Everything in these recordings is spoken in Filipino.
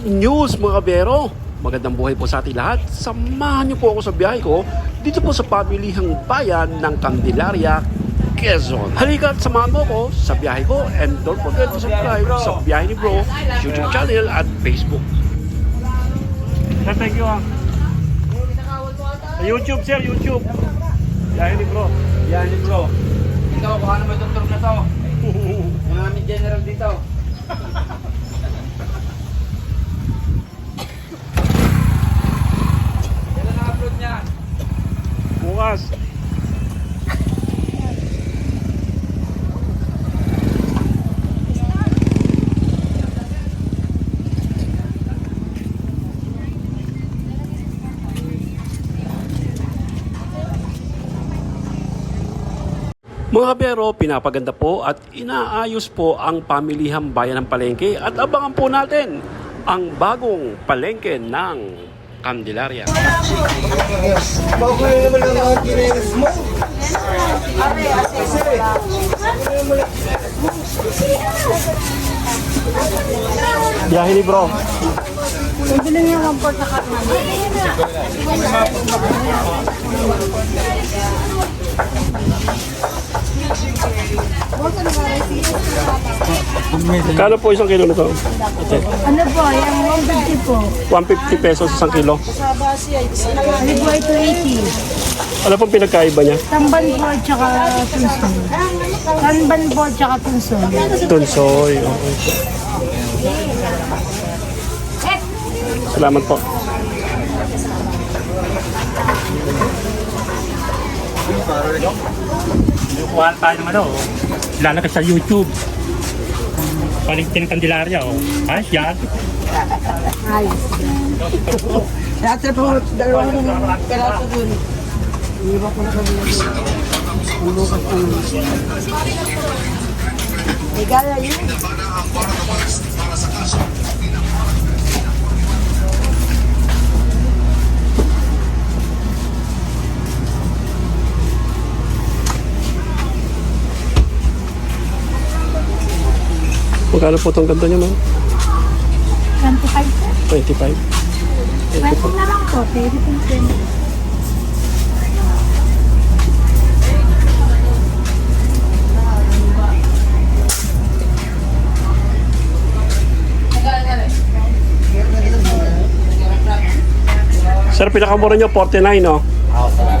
Good news mga kabero! Magandang buhay po sa ating lahat. Samahan niyo po ako sa biyahe ko dito po sa pamilihang bayan ng Candelaria, Quezon. Halika at samahan mo ko sa biyahe ko and don't forget to subscribe sa Biyahe ni Bro YouTube channel at Facebook. Sir, thank you ah. YouTube sir, YouTube. Biyahe ni Bro. Yan, bro. Ikaw, baka naman yung doktor na to. Yung aming general dito. Bukas. Mga kabero, pinapaganda po at inaayos po ang pamilihang bayan ng palengke at abangan po natin ang bagong palengke ng Candelaria. Bagoy naman ang mga kineres mo. Biyahe ni bro. Bibili niya ng pork na karne. Kano po isang kilo nito? Ate, Ano po, yung 150 po. 150 pesos isang kilo. Ano po, ito 80. Ano pong pinagkaiba niya? Tamban po at saka tunson. Tamban po at saka tunson. Tunsoy. Okay. Salamat po. Kuhaan tayo ng ano, lalagay sa YouTube. Paligtin ng Candelaria, oh. Ayos yan. Dati po, dalawang peraso dun. Iba ko na kami. Ulo ka po. Igala yun. Magkano po itong ganda niya, ma'am? 25 po. 25. 20 na lang po. Pwede po 20. Sir, pinakamura niyo 49, no? Hindi.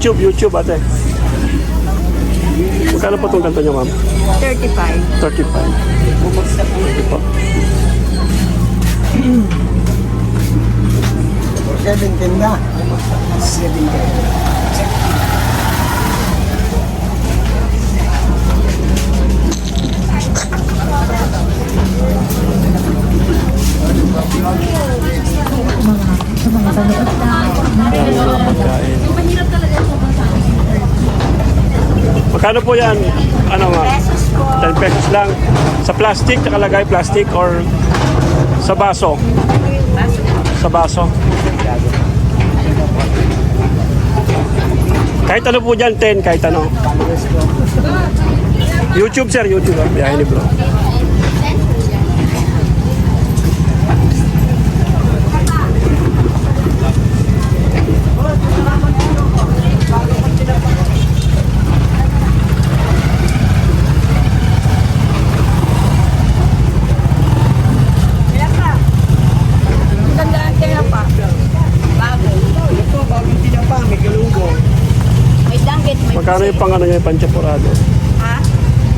YouTube, YouTube ate. Magkano po itong kanta niyo ma'am? 35. 35. Ito po. 17 na. 17. Magkano po yan? Ano nga? 10 pesos lang. Sa plastic, nakalagay plastic or sa baso? Sa baso. Kahit ano po dyan, 10, kahit ano. YouTube sir, YouTube. ah. Biyahe ni bro. Tandaan kayo pa. Bago. Ito, bagong tinapa, may galunggong. May danggit, may Magkano yung pang ano niya, yung panchampurado? Ha?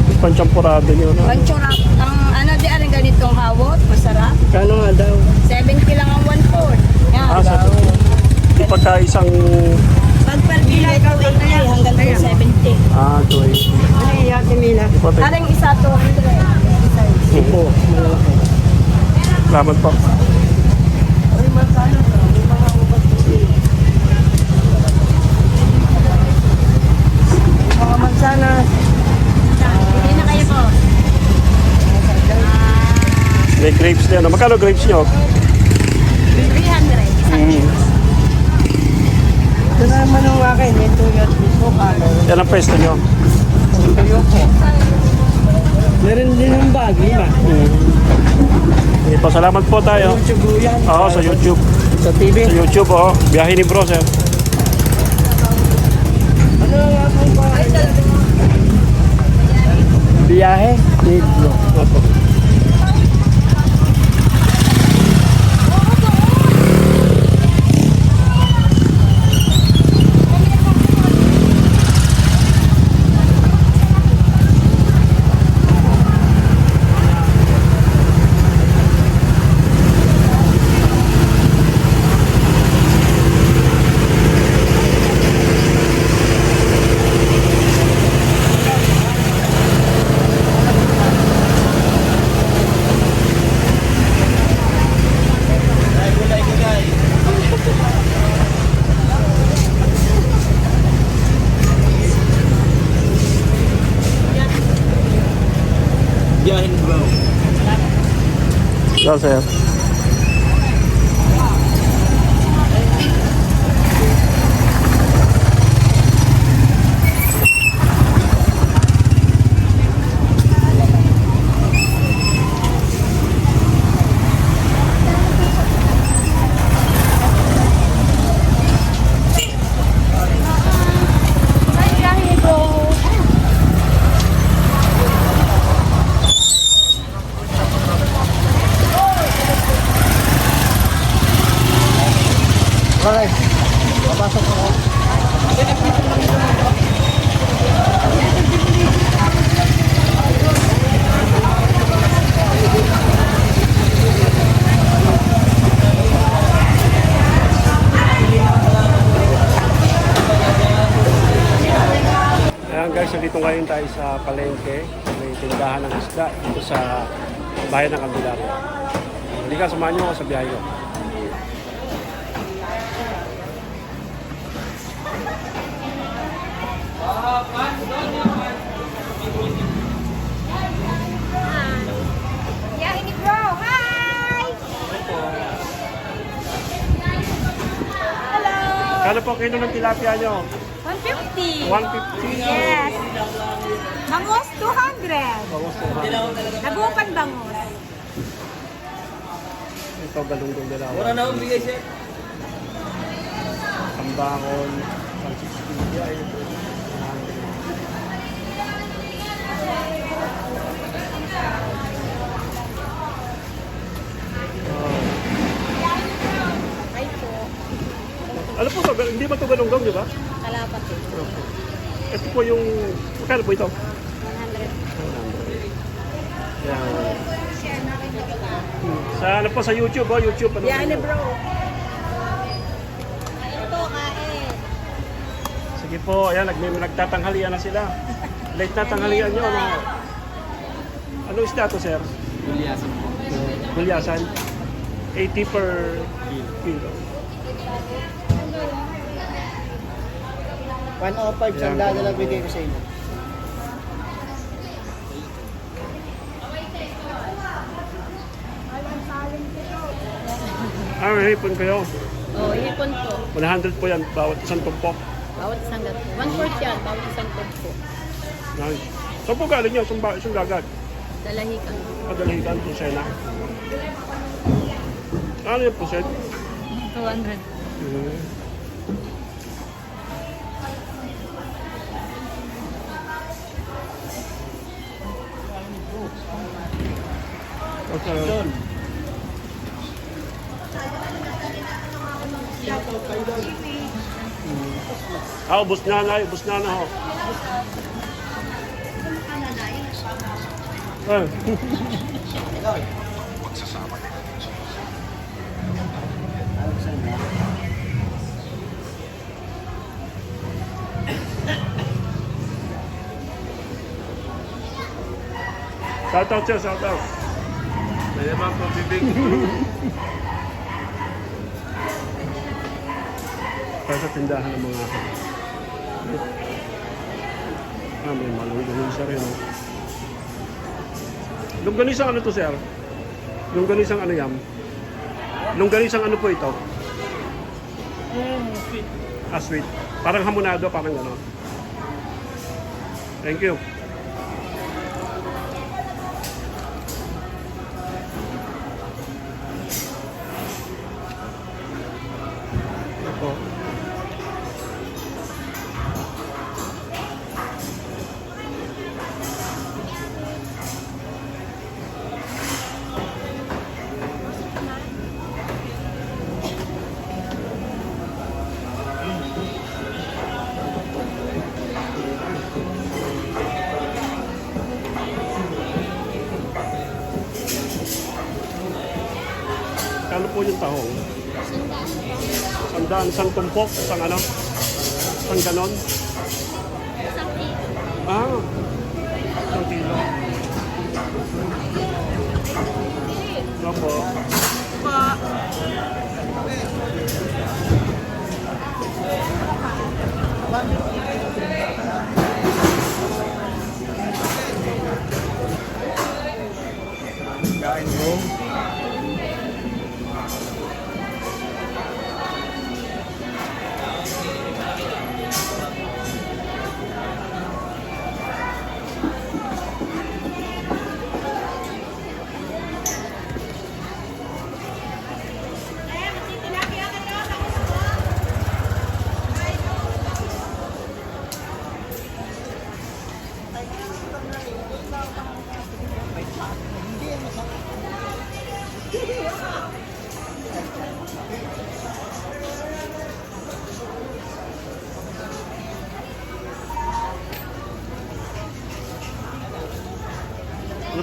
Yung panchampurado niyo. No? Panchurap. Ang ano di ang ganitong hawot, masarap. Kano nga daw? 70 lang ang 1 Yan. Ah, sa Di pagka isang Pag per kilo, 20 hanggang 70. ah, Emila. Puti. Aring isa to, 100. Isa. Opo. Salamat po. Mansanas. Hindi na kayo po. May grapes na yan. Magkano grapes nyo? 300. Mm. Ito na naman ang akin. May tuyot. May suka. Meron Yan ang pwesto nyo. tuyo po. Meron din ng bag. Lima. Sige po, salamat po tayo. Chugo yan. Oo, sa YouTube. Sa TV. Sa YouTube, oh. Biyahe ni Bro, sir. Ano nga pong pangalan? Biyahe? Libro. Opo. Yes, sir. Biyahe ko. Okay. Papasok ako. Ayan guys, nandito ngayon tayo sa palengke. May tindahan ng isda dito sa bayan ng Candelaria. Hindi ka, samahan nyo ako sa biyahe ko. Kano po kilo ng tilapia nyo? 150. 150. Yes. Bangos, 200. Bawas po. Nagupan bangos. Ito, galunggong dalawa. Wala na bigay siya. Tambakon, 160. Ay. Ano po to? Hindi ba ito galunggong, di ba? Kalapat po. Ito po yung... Magkano po ito? 100. Yan. Sa ano po sa YouTube, oh, YouTube. Ano ni bro. Ito, kain. Sige po, ayan, nag nagtatanghalian na sila. Late na tanghalian nyo, ano? Anong isda to, sir? Gulyasan po. Gulyasan. 80 per kilo. 105 sanda na lang bigay ko sa inyo. Ah, may hipon kayo. Oh, hipon po. 100 po yan, bawat isang tumpok. Bawat isang gato. One fourth yan, bawat isang po. Nice. Saan po galing nyo? Saan ba? Saan gagat? Dalahikan. Padalahitan po Sena. Ano yung puset? 200. Mm. Okay. Ah, ubos na na, ubos na na ho. Eh. Shout out siya, shout out. May naman po bibig. Para sa tindahan ng mga Ah, may malungganisa rin. Oh. Lungganisang ano to, sir? Lungganisang ano yan? Lungganisang ano po ito? Ah, sweet. Parang hamonado, parang gano'n. Thank you. Tahong? Sandaan, isang tumpok, isang ano? Isang ganon? Ah, isang kilo. Opo.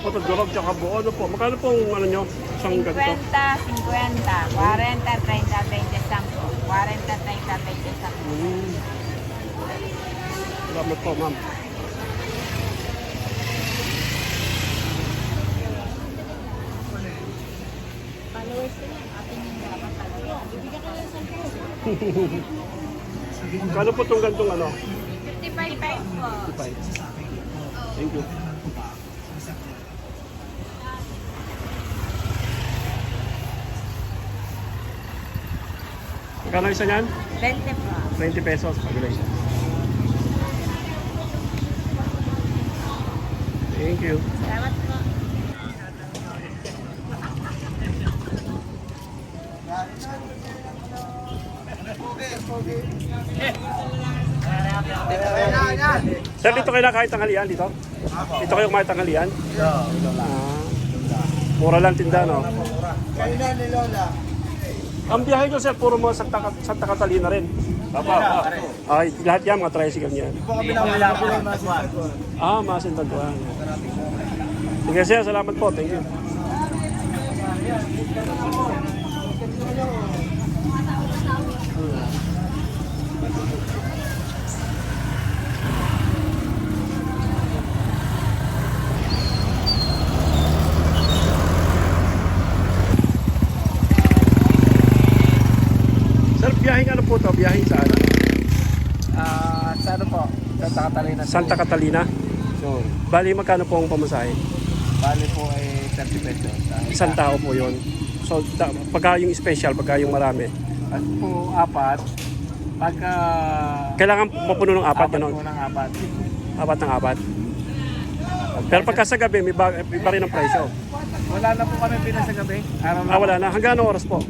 Po ito? Durog tsaka buo. Ano po? Magkano pong ano nyo? Isang 50, ganito? 50, 40, 30, 20, 10. 40, 30, 20, 10. Mm. Salamat po, ma'am. Followers ko yan. Ating dapat talaga. Bibigyan ka lang sa Kano po itong gantong ano? 55 po. 55. Thank you. Magkano isa niyan? 20 po. 20 pesos. Siya. Thank you. Salamat po. Sir, dito kayo nakahit tanghalian dito? Dito kayo kumain tanghalian? Ah, mura lang tinda, no? Kainan ni Lola. Ang biyahe nyo, sir, puro mga Santa, Santa Catalina rin. Papa, Ay, lahat yan, mga tricycle niyan. Po kami na malapit mas Ah, masintaguan. Sige, sir, salamat po. Thank you. Sir, biyaheng ano po to? Biyaheng saan? Ah, sa ano po? Santa Catalina. Santa Catalina. So, Bali, magkano po ang pamasahe? bali po ay 30 pesos. Isang tao po yun. So, da, pagka yung special, pagka yung marami. At po, apat. Pagka... Kailangan mapuno ng apat, apat gano'n. po ng apat. Apat ng apat. Pero pagka sa gabi, may ba, may pa rin ang presyo. Wala na po kami pina sa gabi. Araw na Ah, wala na. Hanggang anong oras po?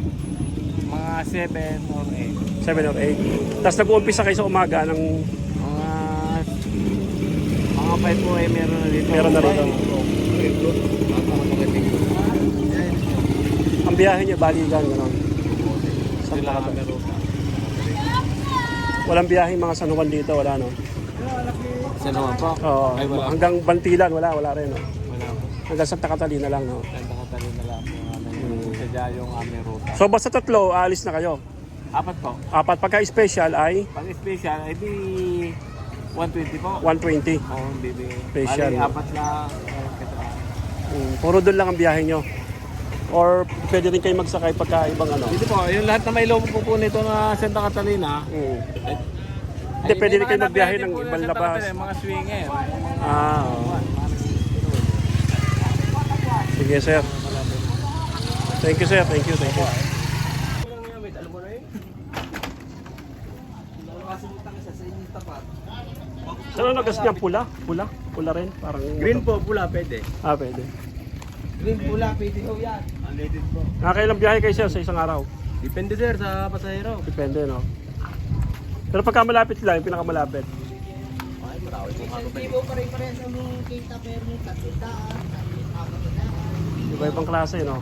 Mga 7 or 8. 7 or 8. Tapos nag-uumpisa kayo sa umaga ng Mga... Mga 5 po ay meron na dito. Meron na rito. ang biyahe niyo, baligan, gano'n. Santa Catalina. Walang biyahe mga San Juan dito, wala no? Sa naman po? Oo, Ay, wala. hanggang Bantilan, wala, wala rin no? Wala po. Hanggang Santa Catalina lang no? Santa Catalina lang po. Sadya yung aming ruta. So basta tatlo, aalis na kayo. Apat po. Apat, pagka special ay Pag special, ay di 120 po. 120. Oo, hindi di. Special. Bali, apat lang. Kita. Mm, puro doon lang ang biyahe nyo. Or pwede rin kayo magsakay pagka ibang ano. Dito po, yung lahat na may lobo po po nito na Santa Catalina. Mm. Hindi, pwede rin kayo magbiyahe ng ibang labas. Mga swinger. Ah, oo. Sige, sir. Thank you, sir. Thank you, thank you. Saan ang nagas niya? Pula? Pula? Pula rin? Parang Green po, pula pwede. Ah, pwede. Green, pula, pwede po yan. Unleaded po. Nakakailang biyahe kayo sir sa isang araw? Depende sir sa pasahero. Depende, no? Pero pagka malapit lang, yung pinakamalapit. Iba-ibang klase, no?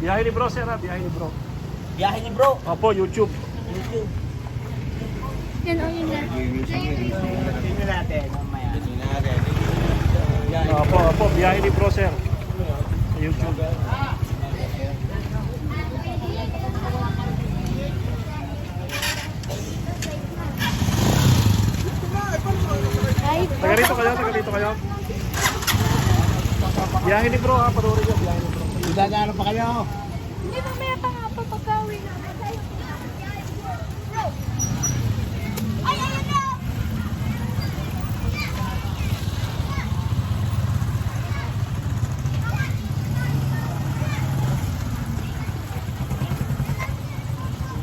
Biyahe ni bro, sir, ha? Biyahe ni bro. Biyahe ni bro. Opo, YouTube. Yan o yun na. Tingnan natin. Tingnan natin. Opo, opo, biyahe ni bro, sir. YouTube. Taga rito kayo, taga rito kayo. Biyahe ni bro, ha? Panoorin nyo, biyahe ni bro. Idadaan pa kayo. hindi mamaya pa nga po pagka-uwi na.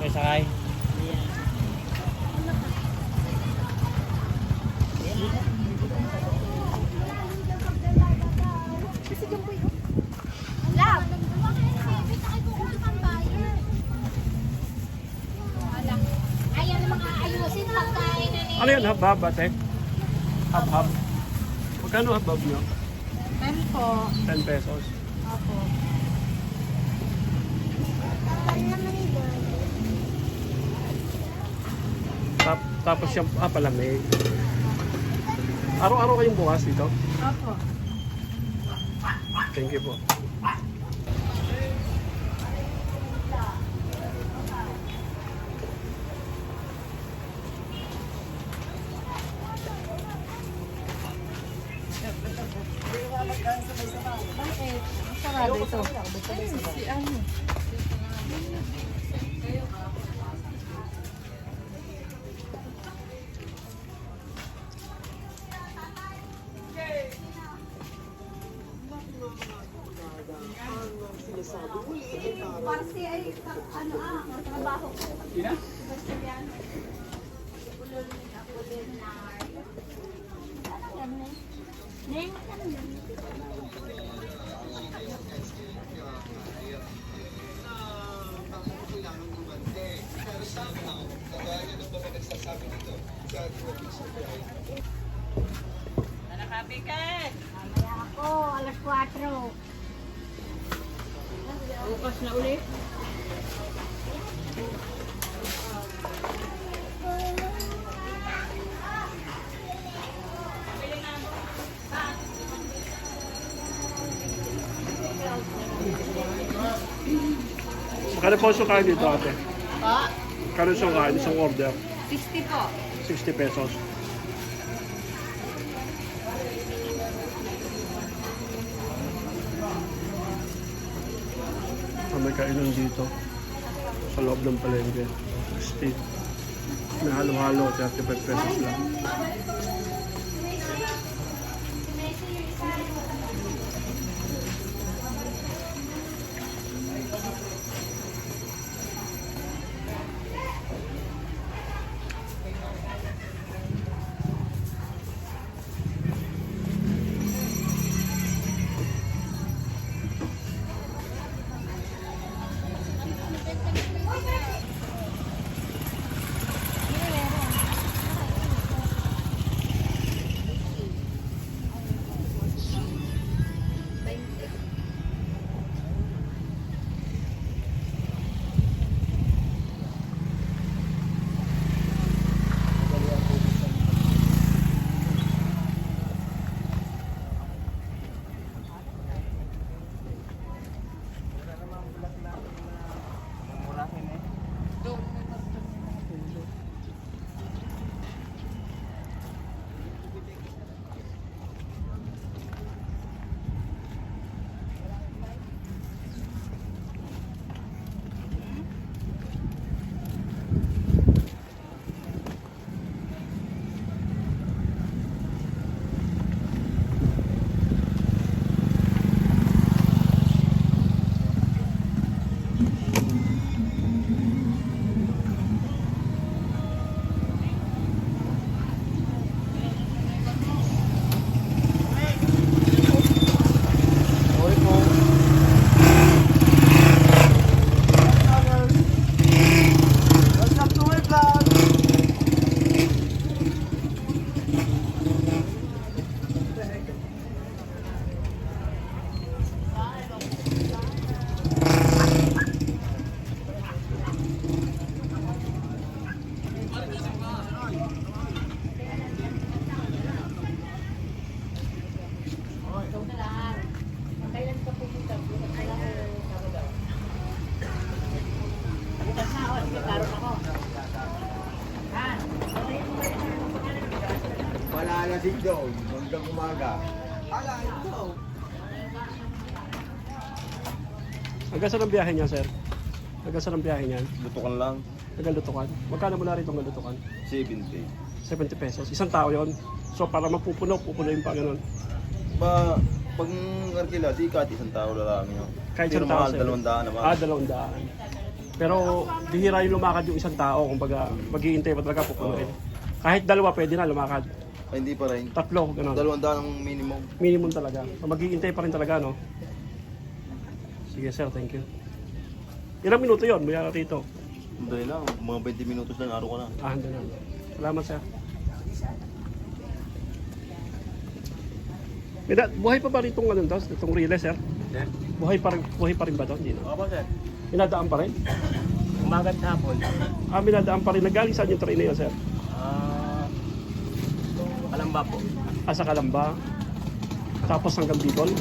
Sakay. Love! Ayan ang mga ayusin pagkain hab-hab, ate? Hab-hab. Magkano hab-hab nyo? Ano po? 10 pesos. Opo. Tap, tapos yung, ah, palamig. Araw-araw kayong bukas dito? Opo. Thank you po. Tapi. Ito. Si ano? Mamaya ako, alas 4. Bukas na uli. Magkano po sukain dito, ate? Pa, Magkano ang sukain, isang order? 60 po. 60 pesos. Ah, may kainan dito. Sa loob ng palengke. Steak. May halo-halo, 35 pesos lang. Malalasig doon hanggang umaga. Ala, ito. Hanggang saan ang biyahe niya, sir? Hanggang saan ang biyahe niya? Lutukan lang, Hanggang Lutukan. Magkano mula rito hanggang Lutukan? 70. 70 pesos. Isang tao yon. So para mapupuno, pupunuin pa ganun. Ba, pag arkila, di kahit isang tao lang yun. Kahit Pero isang tao, mahal, sir. dalawang daan naman. Ah, dalawang daan. Pero bihira yung lumakad yung isang tao. Kumbaga, maghihintay pa talaga pupunuin. Kahit dalawa pwede na lumakad. Ay, hindi pa rin. Tatlo, ganun. Dalawang daan ang minimum. Minimum talaga. So maghihintay pa rin talaga, no? Sige, sir. Thank you. Ilang minuto yon mula rito? Dali lang, mga 20 minutos lang, araw ka na. Ah, handa na. Salamat, sir. May da- buhay pa ba rito itong ano to? Itong relay, sir? Sir? Buhay pa rin, buhay pa rin ba to? Hindi na. Opo, sir. Minadaan pa rin? Umaga at hapon. Ah, minadaan pa rin. Nagaling saan yung train na yun, sir? Ah, Kalamba po. Ah, sa Kalamba. Tapos hanggang Bicol.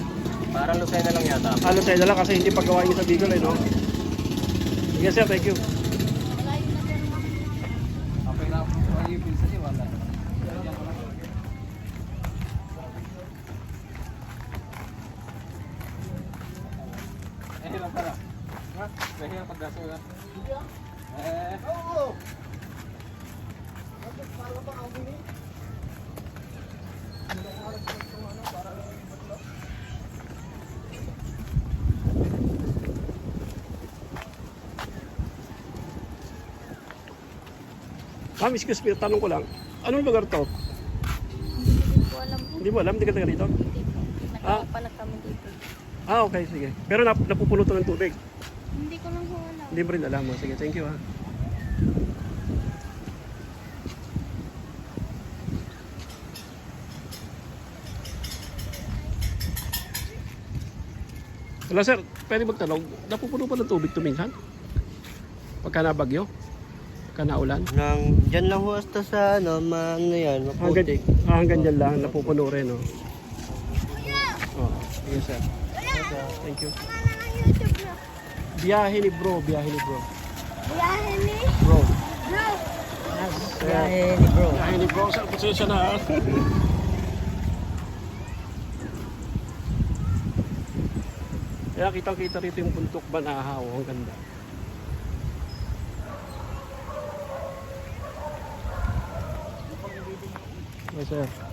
Parang Lucena lang yata. Ano sa'yo na lang kasi hindi paggawa niyo sa Bicol eh, no? Yes, sir. Thank you. Okay na po. Ay, yung pinsa niya, wala. Eh, hirap ka na. Ha? Mahirap pagdaso na. Eh, oo! Ma'am, excuse me. Tanong ko lang. Anong lugar to? Hindi ko alam po. Hindi mo alam? Hindi ka taga dito? Ah. Nakakapala kami dito. Ah, okay. Sige. Pero nap napupuno to ng tubig. Hindi ko lang po alam. Hindi mo rin alam. oh. Sige, thank you ha. Hello sir, pwede magtanong, napupuno pa ng tubig to minsan? Pagka nabagyo? Pagka naulan? Nang, dyan lang ho hasta sa ano, ma, ano yan, Hanggang, ah, hanggang dyan lang, napupuno rin, no? Oh, sige sir. Thank you. Biyahe ni bro, biyahe ni bro. Biyahe ni Bro. Bro. Biyahe ni bro. Biyahe ni bro, sir, pasensya na ha. Kaya kitang-kita rito yung puntok Banahaw, ang ganda. Yes, sir.